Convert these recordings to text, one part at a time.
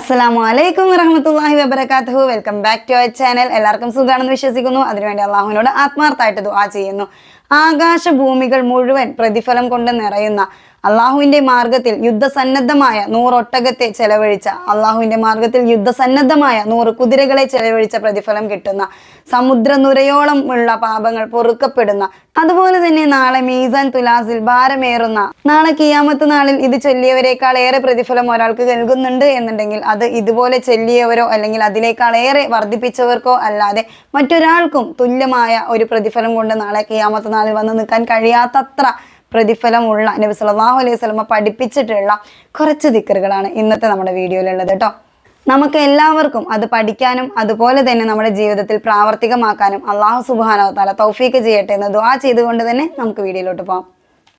അസ്സലാമു അലൈക്കും വറഹമത്തല്ലാഹി വബർക്കാത്തു welcome back to our channel എല്ലാവർക്കും സുഖമാണെന്ന് വിശ്വസിക്കുന്നു. അതിനുവേണ്ടി അള്ളാഹുവിനോട് ആത്മാർത്ഥമായിട്ട് ദുആ ചെയ്യുന്നു. ആകാശ ഭൂമികൾ മുഴുവൻ പ്രതിഫലം കൊണ്ട് നിറയുന്ന അള്ളാഹുവിന്റെ മാർഗത്തിൽ യുദ്ധസന്നദ്ധമായ നൂറൊട്ടകത്തെ ചെലവഴിച്ച അള്ളാഹുവിന്റെ മാർഗത്തിൽ യുദ്ധസന്നദ്ധമായ നൂറ് കുതിരകളെ ചെലവഴിച്ച പ്രതിഫലം കിട്ടുന്ന സമുദ്ര നുരയോളം ഉള്ള പാപങ്ങൾ പൊറുക്കപ്പെടുന്ന അതുപോലെ തന്നെ നാളെ മീസാൻ തുലാസിൽ ഭാരമേറുന്ന നാളെ കിയാമത്ത് നാളിൽ ഇത് ചൊല്ലിയവരെക്കാൾ ഏറെ പ്രതിഫലം ഒരാൾക്ക് നൽകുന്നുണ്ട് എന്നുണ്ടെങ്കിൽ അത് ഇതുപോലെ ചൊല്ലിയവരോ അല്ലെങ്കിൽ അതിനേക്കാൾ ഏറെ വർദ്ധിപ്പിച്ചവർക്കോ അല്ലാതെ മറ്റൊരാൾക്കും തുല്യമായ ഒരു പ്രതിഫലം കൊണ്ട് നാളെ കിയാമത്ത് നാളിൽ വന്ന് നിൽക്കാൻ കഴിയാത്തത്ര പ്രതിഫലമുള്ള നബി സല്ലല്ലാഹു അലൈഹി സ്വലമ പഠിപ്പിച്ചിട്ടുള്ള കുറച്ച് ദിക്കറുകളാണ് ഇന്നത്തെ നമ്മുടെ വീഡിയോയിലുള്ളത് കേട്ടോ നമുക്ക് എല്ലാവർക്കും അത് പഠിക്കാനും അതുപോലെ തന്നെ നമ്മുടെ ജീവിതത്തിൽ പ്രാവർത്തികമാക്കാനും അള്ളാഹു സുബാനോ തല തൗഫീക്ക് ചെയ്യട്ടെ എന്ന് ദ്വാ ചെയ്തുകൊണ്ട് തന്നെ നമുക്ക് വീഡിയോയിലോട്ട് പോകാം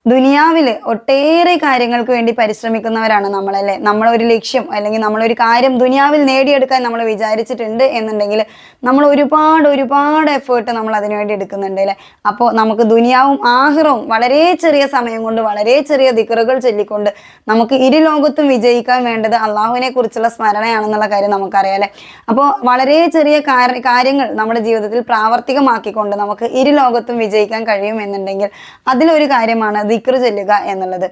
ദുനിയാവിൽ ഒട്ടേറെ കാര്യങ്ങൾക്ക് വേണ്ടി പരിശ്രമിക്കുന്നവരാണ് നമ്മളല്ലേ? നമ്മളൊരു ലക്ഷ്യം അല്ലെങ്കിൽ നമ്മളൊരു കാര്യം ദുനിയാവിൽ നേടിയെടുക്കാൻ നമ്മൾ വിചാരിച്ചിട്ടുണ്ട് എന്നുണ്ടെങ്കിൽ നമ്മൾ ഒരുപാട് ഒരുപാട് എഫേർട്ട് നമ്മൾ അതിനുവേണ്ടി എടുക്കുന്നുണ്ട് അല്ലേ? അപ്പോൾ നമുക്ക് ദുനിയാവും ആഹ്റവും വളരെ ചെറിയ സമയം കൊണ്ട് വളരെ ചെറിയ ദിക്കറുകൾ ചൊല്ലിക്കൊണ്ട് നമുക്ക് ഇരു ലോകത്തും വിജയിക്കാൻ വേണ്ടത് അള്ളാഹുവിനെ കുറിച്ചുള്ള സ്മരണയാണെന്നുള്ള കാര്യം നമുക്കറിയാം അല്ലേ? അപ്പോൾ വളരെ ചെറിയ കാര്യങ്ങൾ നമ്മുടെ ജീവിതത്തിൽ പ്രാവർത്തികമാക്കിക്കൊണ്ട് നമുക്ക് ഇരു ലോകത്തും വിജയിക്കാൻ കഴിയും എന്നുണ്ടെങ്കിൽ അതിലൊരു കാര്യമാണ് ദിക്ർ ചൊല്ലുക എന്നുള്ളത്.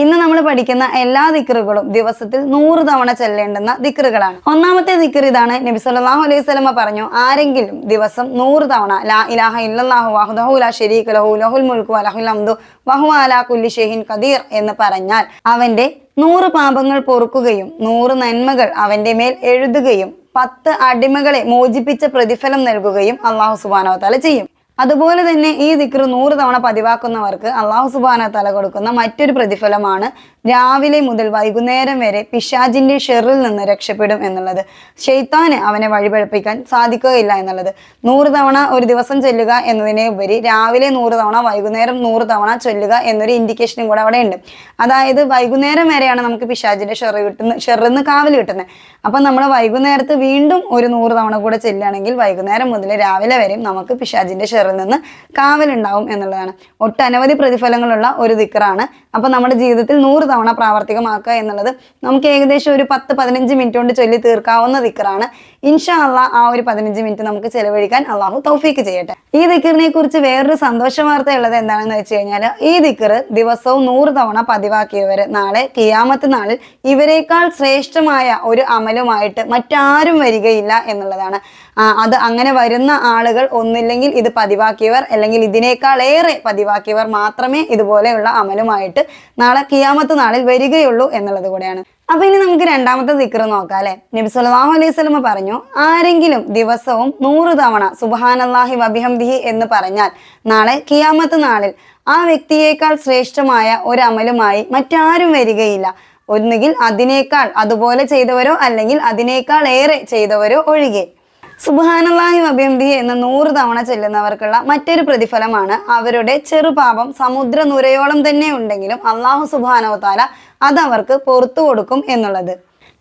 ഇന്ന് നമ്മൾ പഠിക്കുന്ന എല്ലാ ദിക്റുകളും ദിവസത്തിൽ നൂറ് തവണ ചെല്ലേണ്ടുന്ന ദിക്റുകളാണ്. ഒന്നാമത്തെ ദിക്ർ ഇതാണ്. നബി സല്ലാഹു അലൈഹി സ്വലമ പറഞ്ഞു ആരെങ്കിലും ദിവസം നൂറ് തവണ ലാ ഇലാഹ ഇല്ലാഹു വാഹുദഹു ലാ ശരീക ലഹു ലഹുൽ മുൽക്കു അലഹുൽ ഹംദു വഹു അലാ കുല്ലി ഷെഹിൻ കദീർ എന്ന് പറഞ്ഞാൽ അവന്റെ നൂറ് പാപങ്ങൾ പൊറുക്കുകയും നൂറ് നന്മകൾ അവന്റെ മേൽ എഴുതുകയും പത്ത് അടിമകളെ മോചിപ്പിച്ച പ്രതിഫലം നൽകുകയും അള്ളാഹു സുബാനോ തല ചെയ്യും. അതുപോലെ തന്നെ ഈ ദിക്ർ നൂറ് തവണ പതിവാക്കുന്നവർക്ക് അള്ളാഹു സുബാന തല കൊടുക്കുന്ന മറ്റൊരു പ്രതിഫലമാണ് രാവിലെ മുതൽ വൈകുന്നേരം വരെ പിശാജിന്റെ ഷെറിൽ നിന്ന് രക്ഷപ്പെടും എന്നുള്ളത്. ഷെയ്ത്താന് അവനെ വഴിപഴപ്പിക്കാൻ സാധിക്കുകയില്ല എന്നുള്ളത്. നൂറ് തവണ ഒരു ദിവസം ചൊല്ലുക എന്നതിനെ ഉപരി രാവിലെ നൂറ് തവണ വൈകുന്നേരം നൂറ് തവണ ചൊല്ലുക എന്നൊരു ഇൻഡിക്കേഷനും കൂടെ അവിടെ ഉണ്ട്. അതായത് വൈകുന്നേരം വരെയാണ് നമുക്ക് പിശാജിന്റെ ഷെറ് കിട്ടുന്ന ഷെറിന്ന് കാവൽ കിട്ടുന്നത് അപ്പം നമ്മൾ വൈകുന്നേരത്ത് വീണ്ടും ഒരു നൂറ് തവണ കൂടെ ചെല്ലുകയാണെങ്കിൽ വൈകുന്നേരം മുതൽ രാവിലെ വരെയും നമുക്ക് പിശാജിന്റെ ഷെറിൽ നിന്ന് കാവലുണ്ടാവും എന്നുള്ളതാണ്. ഒട്ടനവധി പ്രതിഫലങ്ങളുള്ള ഒരു ദിക്കറാണ്. അപ്പം നമ്മുടെ ജീവിതത്തിൽ നൂറ് തവണ പ്രാവർത്തികമാക്കുക എന്നുള്ളത് നമുക്ക് ഏകദേശം ഒരു പത്ത് പതിനഞ്ച് മിനിറ്റ് കൊണ്ട് ചൊല്ലി തീർക്കാവുന്ന ദിക്കറാണ്. ഇൻഷാ അള്ളാ ആ ഒരു പതിനഞ്ച് മിനിറ്റ് നമുക്ക് ചെലവഴിക്കാൻ അള്ളാഹു തൗഫീക്ക് ചെയ്യട്ടെ. ഈ ദിക്കറിനെ കുറിച്ച് വേറൊരു സന്തോഷ വാർത്ത ഉള്ളത് എന്താണെന്ന് വെച്ച് കഴിഞ്ഞാൽ ഈ ദിക്കർ ദിവസവും നൂറ് തവണ പതിവാക്കിയവർ നാളെ കിയാമത്ത് നാളിൽ ഇവരെക്കാൾ ശ്രേഷ്ഠമായ ഒരു അമലുമായിട്ട് മറ്റാരും വരികയില്ല എന്നുള്ളതാണ്. അത് അങ്ങനെ വരുന്ന ആളുകൾ ഒന്നില്ലെങ്കിൽ ഇത് പതിവാക്കിയവർ അല്ലെങ്കിൽ ഇതിനേക്കാൾ ഏറെ പതിവാക്കിയവർ മാത്രമേ ഇതുപോലെയുള്ള അമലുമായിട്ട് നാളെ കിയാമത്ത് നാളിൽ വരികയുള്ളൂ എന്നുള്ളത് കൂടെയാണ്. അപ്പൊ ഇനി നമുക്ക് രണ്ടാമത്തെ ദിക്ർ നോക്കാം അല്ലെ? നബി സല്ലല്ലാഹു അലൈഹി സ്വലമ പറഞ്ഞു ആരെങ്കിലും ദിവസവും നൂറ് തവണ സുബ്ഹാനല്ലാഹി വബിഹംദിഹി എന്ന് പറഞ്ഞാൽ നാളെ കിയാമത്ത് നാളിൽ ആ വ്യക്തിയേക്കാൾ ശ്രേഷ്ഠമായ ഒരു അമലുമായി മറ്റാരും വരികയില്ല. ഒന്നുകിൽ അതിനേക്കാൾ അതുപോലെ ചെയ്തവരോ അല്ലെങ്കിൽ അതിനേക്കാൾ ഏറെ ചെയ്തവരോ ഒഴികെ. സുബാനല്ലാഹി വബിയംബി എന്ന നൂറ് തവണ ചെല്ലുന്നവർക്കുള്ള മറ്റൊരു പ്രതിഫലമാണ് അവരുടെ ചെറുപാപം സമുദ്ര നുരയോളം തന്നെ ഉണ്ടെങ്കിലും അള്ളാഹു സുബാനോ താല അത് അവർക്ക് പുറത്തു കൊടുക്കും എന്നുള്ളത്.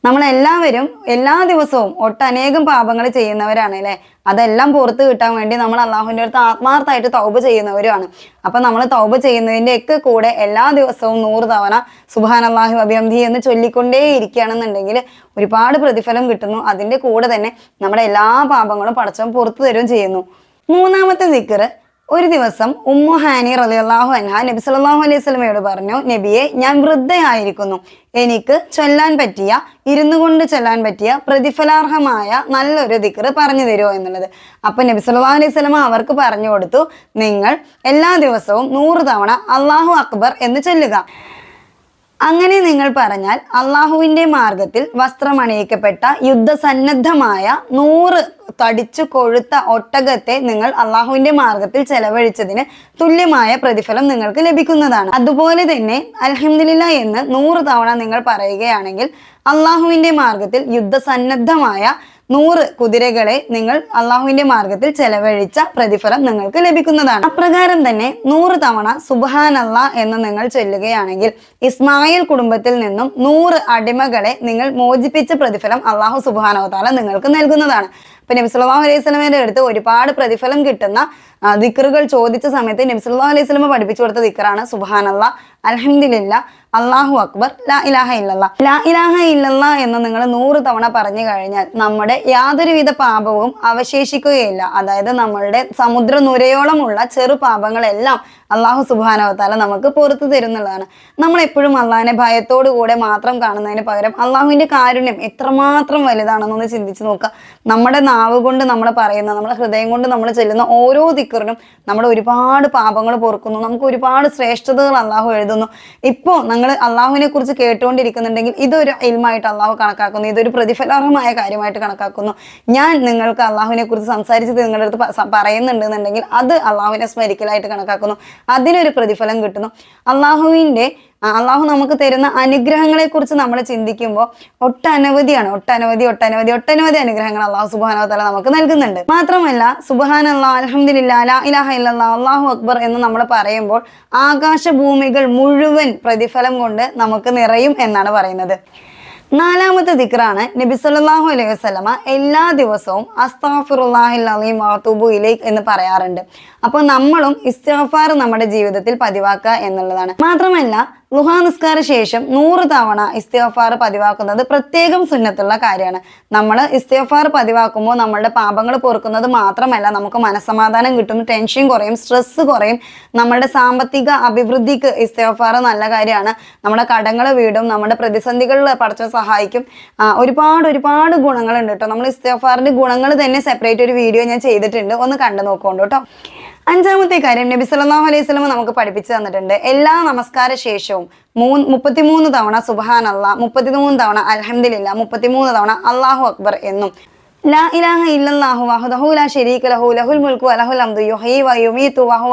നമ്മൾ എല്ലാവരും എല്ലാ ദിവസവും ഒട്ടനേകം പാപങ്ങൾ ചെയ്യുന്നവരാണ് അല്ലേ? അതെല്ലാം പുറത്ത് കിട്ടാൻ വേണ്ടി നമ്മൾ അള്ളാഹുവിന്റെ അടുത്ത് ആത്മാർത്ഥമായിട്ട് തൗബ് ചെയ്യുന്നവരുമാണ്. അപ്പൊ നമ്മൾ തൗബ് ചെയ്യുന്നതിന്റെ ഒക്കെ കൂടെ എല്ലാ ദിവസവും നൂറ് തവണ സുബാൻ അള്ളാഹു അഭിയംധി എന്ന് ചൊല്ലിക്കൊണ്ടേ ഇരിക്കുകയാണെന്നുണ്ടെങ്കിൽ ഒരുപാട് പ്രതിഫലം കിട്ടുന്നു. അതിന്റെ കൂടെ തന്നെ നമ്മുടെ എല്ലാ പാപങ്ങളും പടച്ചവും പുറത്തു തരുകയും ചെയ്യുന്നു. മൂന്നാമത്തെ ദിക്കർ ഒരു ദിവസം ഉമ്മു ഹാനി റളിയല്ലാഹു അൻഹ നബി സല്ലാഹു അലൈഹി സ്വലമയോട് പറഞ്ഞു നബിയെ ഞാൻ വൃദ്ധയായിരിക്കുന്നു. എനിക്ക് ചൊല്ലാൻ പറ്റിയ ഇരുന്നു കൊണ്ട് ചൊല്ലാൻ പറ്റിയ പ്രതിഫലാർഹമായ നല്ലൊരു ദിക്ർ പറഞ്ഞു തരുമോ എന്നുള്ളത്. അപ്പൊ നബി സല്ലല്ലാഹു അലൈഹി സ്വലമ അവർക്ക് പറഞ്ഞു കൊടുത്തു നിങ്ങൾ എല്ലാ ദിവസവും നൂറ് തവണ അള്ളാഹു അക്ബർ എന്ന് ചൊല്ലുക. അങ്ങനെ നിങ്ങൾ പറഞ്ഞാൽ അള്ളാഹുവിന്റെ മാർഗത്തിൽ വസ്ത്രമണിയിക്കപ്പെട്ട യുദ്ധസന്നദ്ധമായ നൂറ് തടിച്ചു കൊഴുത്ത ഒട്ടകത്തെ നിങ്ങൾ അള്ളാഹുവിന്റെ മാർഗത്തിൽ ചെലവഴിച്ചതിന് തുല്യമായ പ്രതിഫലം നിങ്ങൾക്ക് ലഭിക്കുന്നതാണ്. അതുപോലെ തന്നെ അലഹമില്ല എന്ന് നൂറ് തവണ നിങ്ങൾ പറയുകയാണെങ്കിൽ അള്ളാഹുവിന്റെ മാർഗത്തിൽ യുദ്ധസന്നദ്ധമായ നൂറ് കുതിരകളെ നിങ്ങൾ അള്ളാഹുവിന്റെ മാർഗത്തിൽ ചെലവഴിച്ച പ്രതിഫലം നിങ്ങൾക്ക് ലഭിക്കുന്നതാണ്. അപ്രകാരം തന്നെ നൂറ് തവണ സുബാൻ അല്ല എന്ന് നിങ്ങൾ ചൊല്ലുകയാണെങ്കിൽ ഇസ്മായിൽ കുടുംബത്തിൽ നിന്നും നൂറ് അടിമകളെ നിങ്ങൾ മോചിപ്പിച്ച പ്രതിഫലം അള്ളാഹു സുബാൻ താല നിങ്ങൾക്ക് നൽകുന്നതാണ്. ഇപ്പൊ നബി സല്ലല്ലാഹു അലൈഹി അടുത്ത് ഒരുപാട് പ്രതിഫലം കിട്ടുന്ന ദിക്കറുകൾ ചോദിച്ച സമയത്ത് നബി സല്ലല്ലാഹു അലൈഹി സ്വലമ പഠിപ്പിച്ചു കൊടുത്ത ദിക്റാണ് സുബാനല്ല അലഹമില്ല അള്ളാഹു അക്ബർ ലാ ഇലാഹ ഇല്ലല്ല ലാ ഇലാഹ ഇല്ലല്ല എന്ന് നിങ്ങൾ നൂറ് തവണ പറഞ്ഞു കഴിഞ്ഞാൽ നമ്മുടെ യാതൊരുവിധ പാപവും അവശേഷിക്കുകയില്ല. അതായത് നമ്മളുടെ സമുദ്ര നുരയോളമുള്ള ചെറു പാപങ്ങളെല്ലാം അള്ളാഹു സുബാനവത്താല നമുക്ക് പുറത്തു തരുന്നുള്ളതാണ്. നമ്മൾ എപ്പോഴും അള്ളാഹിനെ ഭയത്തോടു കൂടെ മാത്രം കാണുന്നതിന് പകരം അള്ളാഹുവിന്റെ കാരുണ്യം എത്രമാത്രം വലുതാണെന്നൊന്ന് ചിന്തിച്ചു നോക്കുക. നമ്മുടെ നാവ് കൊണ്ട് നമ്മൾ പറയുന്ന നമ്മുടെ ഹൃദയം കൊണ്ട് നമ്മൾ ചെല്ലുന്ന ഓരോ ദിക്കറിനും നമ്മൾ ഒരുപാട് പാപങ്ങൾ പൊറുക്കുന്നു. നമുക്ക് ഒരുപാട് ശ്രേഷ്ഠതകൾ അള്ളാഹു എഴുതുന്നു. ഇപ്പോൾ നിങ്ങൾ അള്ളാഹുവിനെ കുറിച്ച് കേട്ടുകൊണ്ടിരിക്കുന്നുണ്ടെങ്കിൽ ഇതൊരു ഇൽമായിട്ട് അള്ളാഹു കണക്കാക്കുന്നു. ഇതൊരു പ്രതിഫലാർഹമായ കാര്യമായിട്ട് കണക്കാക്കുന്നു. ഞാൻ നിങ്ങൾക്ക് അള്ളാഹുവിനെ കുറിച്ച് സംസാരിച്ചത് നിങ്ങളുടെ അടുത്ത് പറയുന്നുണ്ടെന്നുണ്ടെങ്കിൽ അത് അള്ളാഹുവിനെ സ്മരിക്കലായിട്ട് കണക്കാക്കുന്നു. അതിനൊരു പ്രതിഫലം കിട്ടുന്നു. അള്ളാഹുവിന്റെ അള്ളാഹു നമുക്ക് തരുന്ന അനുഗ്രഹങ്ങളെ കുറിച്ച് നമ്മൾ ചിന്തിക്കുമ്പോൾ ഒട്ടനവധിയാണ്. ഒട്ടനവധി ഒട്ടനവധി ഒട്ടനവധി അനുഗ്രഹങ്ങൾ അള്ളാഹു സുബാന നമുക്ക് നൽകുന്നുണ്ട്. മാത്രമല്ല സുബാൻ അല്ലാ അലഹമില്ല ലാ ഇലാഹ അള്ളാഹു അക്ബർ എന്ന് നമ്മൾ പറയുമ്പോൾ ആകാശ ഭൂമികൾ മുഴുവൻ പ്രതിഫലം കൊണ്ട് നമുക്ക് നിറയും എന്നാണ് പറയുന്നത്. നാലാമത്തെ ദിക്റാണ് നബി സല്ലാഹു അലൈഹി വസ്ലമ എല്ലാ ദിവസവും അസ്താഫിറുല്ലാഹിൽ അലീം വാത്തൂബു ഇലൈക് എന്ന് പറയാറുണ്ട്. അപ്പോൾ നമ്മളും ഇസ്തിഗ്ഫാർ നമ്മുടെ ജീവിതത്തിൽ പതിവാക്കുക എന്നുള്ളതാണ്. മാത്രമല്ല ലുഹാ നിസ്കാര ശേഷം നൂറ് തവണ ഇസ്തിഗ്ഫാർ പതിവാക്കുന്നത് പ്രത്യേകം സുന്നത്തുള്ള കാര്യമാണ്. നമ്മൾ ഇസ്തിഗ്ഫാർ പതിവാക്കുമ്പോൾ നമ്മളുടെ പാപങ്ങൾ പൊറുക്കുന്നത് മാത്രമല്ല നമുക്ക് മനസ്സമാധാനം കിട്ടും ടെൻഷൻ കുറയും സ്ട്രെസ് കുറയും. നമ്മളുടെ സാമ്പത്തിക അഭിവൃദ്ധിക്ക് ഇസ്തിഗ്ഫാർ നല്ല കാര്യമാണ്. നമ്മുടെ കടങ്ങൾ വീടും നമ്മുടെ പ്രതിസന്ധികളിൽ പഠിച്ച സഹായിക്കും. ഒരുപാട് ഒരുപാട് ഗുണങ്ങളുണ്ട് കേട്ടോ. നമ്മൾ ഇസ്തിഗ്ഫാറിന്റെ ഗുണങ്ങൾ തന്നെ സെപ്പറേറ്റ് ഒരു വീഡിയോ ഞാൻ ചെയ്തിട്ടുണ്ട്. ഒന്ന് കണ്ടു നോക്കുകൊണ്ട് കേട്ടോ. അഞ്ചാമത്തെ കാര്യം നബി സല്ലല്ലാഹു അലൈഹി സ്വലമ നമുക്ക് പഠിപ്പിച്ചു തന്നിട്ടുണ്ട്. എല്ലാ നമസ്കാര ശേഷവും മൂന്ന് മുപ്പത്തിമൂന്ന് തവണ സുബാൻ അല്ല മുപ്പത്തിമൂന്ന് തവണ അൽഹംദുലില്ലാ മുപ്പത്തിമൂന്ന് തവണ അള്ളാഹു അക്ബർ എന്നും. ലാ ഇലാഹ ഇല്ലല്ലാഹു ലാ ലഹു ലഹുൽ വലഹുൽ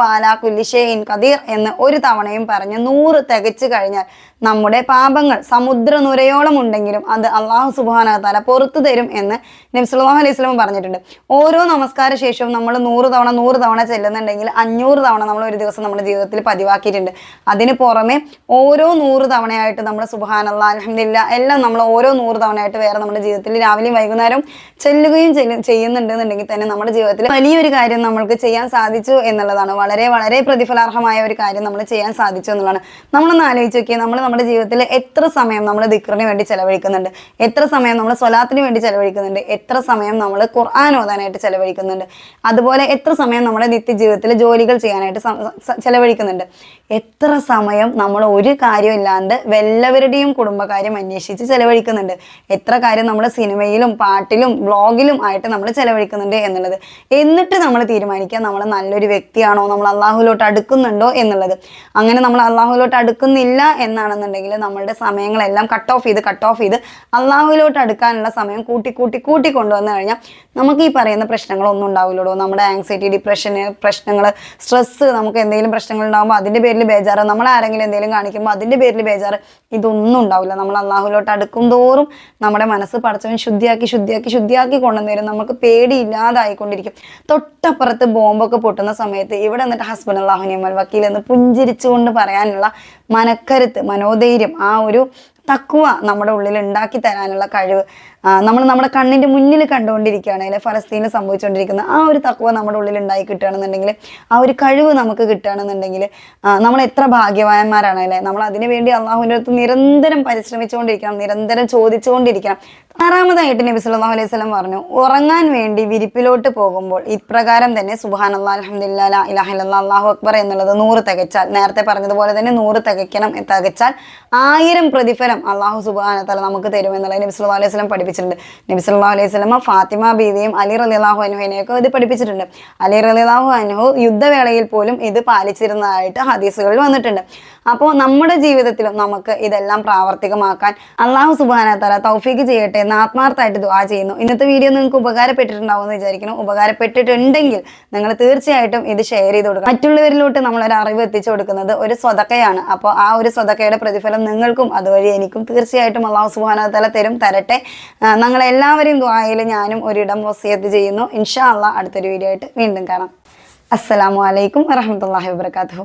അലാ കുല്ലി ഖദീർ എന്ന് ഒരു തവണയും പറഞ്ഞ് നൂറ് തികച്ചു കഴിഞ്ഞാൽ നമ്മുടെ പാപങ്ങൾ സമുദ്ര നുരയോളം ഉണ്ടെങ്കിലും അത് അള്ളാഹു സുബാന തല പുറത്തു തരും എന്ന് നബി സല്ലല്ലാഹു അലൈഹി സ്വലം പറഞ്ഞിട്ടുണ്ട്. ഓരോ നമസ്കാര ശേഷവും നമ്മൾ നൂറ് തവണ നൂറ് തവണ ചെല്ലുന്നുണ്ടെങ്കിൽ അഞ്ഞൂറ് തവണ നമ്മൾ ഒരു ദിവസം നമ്മുടെ ജീവിതത്തിൽ പതിവാക്കിയിട്ടുണ്ട്. അതിന് പുറമെ ഓരോ നൂറ് തവണയായിട്ട് നമ്മൾ സുബാനല്ല അലഹമില്ല എല്ലാം നമ്മൾ ഓരോ നൂറ് തവണയായിട്ട് വേറെ നമ്മുടെ ജീവിതത്തിൽ രാവിലെയും വൈകുന്നേരം ചെല്ലുകയും ചെല്ലു ചെയ്യുന്നുണ്ടെന്നുണ്ടെങ്കിൽ തന്നെ നമ്മുടെ ജീവിതത്തിൽ വലിയൊരു കാര്യം നമ്മൾക്ക് ചെയ്യാൻ സാധിച്ചു എന്നുള്ളതാണ്. വളരെ വളരെ പ്രതിഫലാർഹമായ ഒരു കാര്യം നമ്മൾ ചെയ്യാൻ സാധിച്ചു എന്നുള്ളതാണ്. നമ്മളൊന്ന് ആലോചിച്ച് നോക്കിയാൽ നമ്മൾ നമ്മുടെ ജീവിതത്തിൽ എത്ര സമയം നമ്മൾ ദിക്റിന് വേണ്ടി ചെലവഴിക്കുന്നുണ്ട്? എത്ര സമയം നമ്മൾ സ്വലാത്തിന് വേണ്ടി ചെലവഴിക്കുന്നുണ്ട്? എത്ര സമയം നമ്മൾ ഖുർആൻ ഓതാനായിട്ട് ചെലവഴിക്കുന്നുണ്ട്? അതുപോലെ എത്ര സമയം നമ്മുടെ നിത്യജീവിതത്തിൽ ജോലികൾ ചെയ്യാനായിട്ട് ചെലവഴിക്കുന്നുണ്ട്? എത്ര സമയം നമ്മൾ ഒരു കാര്യം ഇല്ലാണ്ട് വല്ലവരുടെയും കുടുംബകാര്യം അന്വേഷിച്ച് ചെലവഴിക്കുന്നുണ്ട്? എത്ര കാര്യം നമ്മൾ സിനിമയിലും പാട്ടിലും വ്ളോഗിലും ആയിട്ട് നമ്മൾ ചെലവഴിക്കുന്നുണ്ട് എന്നുള്ളത്. എന്നിട്ട് നമ്മൾ തീരുമാനിക്കുക നമ്മൾ നല്ലൊരു വ്യക്തിയാണോ നമ്മൾ അള്ളാഹുലോട്ട് അടുക്കുന്നുണ്ടോ എന്നുള്ളത്. അങ്ങനെ നമ്മൾ അള്ളാഹുലോട്ട് അടുക്കുന്നില്ല എന്നാണെന്നുണ്ടെങ്കിൽ നമ്മളുടെ സമയങ്ങളെല്ലാം കട്ട് ഓഫ് ചെയ്ത് കട്ട് ഓഫ് ചെയ്ത് അള്ളാഹുലോട്ട് അടുക്കാനുള്ള സമയം കൂട്ടി കൂട്ടി കൂട്ടി കൊണ്ടുവന്നു കഴിഞ്ഞാൽ നമുക്ക് ഈ പറയുന്ന പ്രശ്നങ്ങളൊന്നും ഉണ്ടാവില്ലല്ലോ നമ്മുടെ ആങ്സൈറ്റി ഡിപ്രഷൻ പ്രശ്നങ്ങൾ സ്ട്രെസ്സ് നമുക്ക് എന്തെങ്കിലും പ്രശ്നങ്ങൾ ഉണ്ടാകുമ്പോൾ അതിന്റെ പേരിൽ ബേജാറ്. നമ്മൾ ആരെങ്കിലും എന്തെങ്കിലും കാണിക്കുമ്പോൾ അതിന്റെ പേരിൽ ബേജാറ്. ഇതൊന്നും ഉണ്ടാവില്ല. നമ്മൾ അള്ളാഹുലോട്ട് അടുക്കും തോറും നമ്മുടെ മനസ്സ് പടച്ചവൻ ശുദ്ധിയാക്കി ശുദ്ധിയാക്കി ശുദ്ധിയാക്കി കൊണ്ടുവന്നേരും നമുക്ക് പേടിയില്ലാതായിക്കൊണ്ടിരിക്കും. തൊട്ടപ്പുറത്ത് ബോംബൊക്കെ പൊട്ടുന്ന സമയത്ത് ഇവിടെ എന്നിട്ട് ഹസ്ബൻഡ് അള്ളാഹുനിയമൽ വക്കീൽ എന്ന് പുഞ്ചിരിച്ചുകൊണ്ട് പറയാനുള്ള മനക്കരുത്ത് മനോധൈര്യം ആ ഒരു തക്കുവ നമ്മുടെ ഉള്ളിൽ ഉണ്ടാക്കി തരാനുള്ള കഴിവ് നമ്മൾ നമ്മുടെ കണ്ണിന്റെ മുന്നിൽ കണ്ടുകൊണ്ടിരിക്കുകയാണ്. അല്ലെ ഫലസ്തീനിൽ സംഭവിച്ചുകൊണ്ടിരിക്കുന്ന ആ ഒരു തക്കുവ നമ്മുടെ ഉള്ളിൽ ഉണ്ടായി കിട്ടുകയാണെന്നുണ്ടെങ്കിൽ ആ ഒരു കഴിവ് നമുക്ക് കിട്ടുകയാണെന്നുണ്ടെങ്കിൽ നമ്മൾ എത്ര ഭാഗ്യവാന്മാരാണ്. അല്ലെ നമ്മൾ അതിനു വേണ്ടി അള്ളാഹുവിന്റെ അടുത്ത് നിരന്തരം പരിശ്രമിച്ചുകൊണ്ടിരിക്കണം നിരന്തരം ചോദിച്ചുകൊണ്ടിരിക്കണം. ആറാമതായിട്ട് നബി സല്ലല്ലാഹു അലൈഹി സ്വലം പറഞ്ഞു ഉറങ്ങാൻ വേണ്ടി വിരിപ്പിലോട്ട് പോകുമ്പോൾ ഇപ്രകാരം തന്നെ സുബാൻ അല്ലാ അലഹമില്ല ഇലാഹില്ല അള്ളാഹു അക്ബർ എന്നുള്ളത് നൂറ് തികച്ചാൽ നേരത്തെ പറഞ്ഞതുപോലെ തന്നെ നൂറ് തികയ്ക്കണം തികച്ചാൽ ആയിരം പ്രതിഫലം അള്ളാഹു സുബാന തല നമുക്ക് തരുമെന്നുള്ളത് നബി സല്ലല്ലാഹു അലൈഹി സ്വലം പഠിപ്പിച്ചിട്ടുണ്ട്. നബി സല്ലല്ലാഹു അലൈഹി സ്വലമ ഫാത്തിമ ബീവിയും അലി റളിയല്ലാഹു അനുഹുവിനെയൊക്കെ ഇത് പഠിപ്പിച്ചിട്ടുണ്ട്. അലി റളിയല്ലാഹു അനുഹു യുദ്ധവേളയിൽ പോലും ഇത് പാലിച്ചിരുന്നതായിട്ട് ഹദീസുകളിൽ വന്നിട്ടുണ്ട്. അപ്പോൾ നമ്മുടെ ജീവിതത്തിലും നമുക്ക് ഇതെല്ലാം പ്രാവർത്തികമാക്കാൻ അള്ളാഹു സുബാന തല തൗഫീക്ക് ചെയ്യട്ടെ എന്ന് ആത്മാർത്ഥമായിട്ട് ദുആ ചെയ്യുന്നു. ഇന്നത്തെ വീഡിയോ നിങ്ങൾക്ക് ഉപകാരപ്പെട്ടിട്ടുണ്ടാവും എന്ന് വിചാരിക്കുന്നു. ഉപകാരപ്പെട്ടിട്ടുണ്ടെങ്കിൽ നിങ്ങൾ തീർച്ചയായിട്ടും ഇത് ഷെയർ ചെയ്ത് കൊടുക്കണം. മറ്റുള്ളവരിലോട്ട് നമ്മളൊരു അറിവ് എത്തിച്ചു കൊടുക്കുന്നത് ഒരു സ്വതക്കയാണ്. അപ്പോൾ ആ ഒരു സ്വതക്കയുടെ പ്രതിഫലം നിങ്ങൾക്കും അതുവഴി എനിക്കും തീർച്ചയായിട്ടും അള്ളാഹു സുബാന തല തരും തരട്ടെ. നിങ്ങളെല്ലാവരെയും ദുആയിൽ ഞാനും ഒരിടം വസിയത്ത് ചെയ്യുന്നു. ഇൻഷാ അള്ളാഹ് അടുത്തൊരു വീഡിയോ ആയിട്ട് വീണ്ടും കാണാം. അസ്സലാമു അലൈക്കും വറഹമത്തല്ലാഹി വബർക്കാത്തു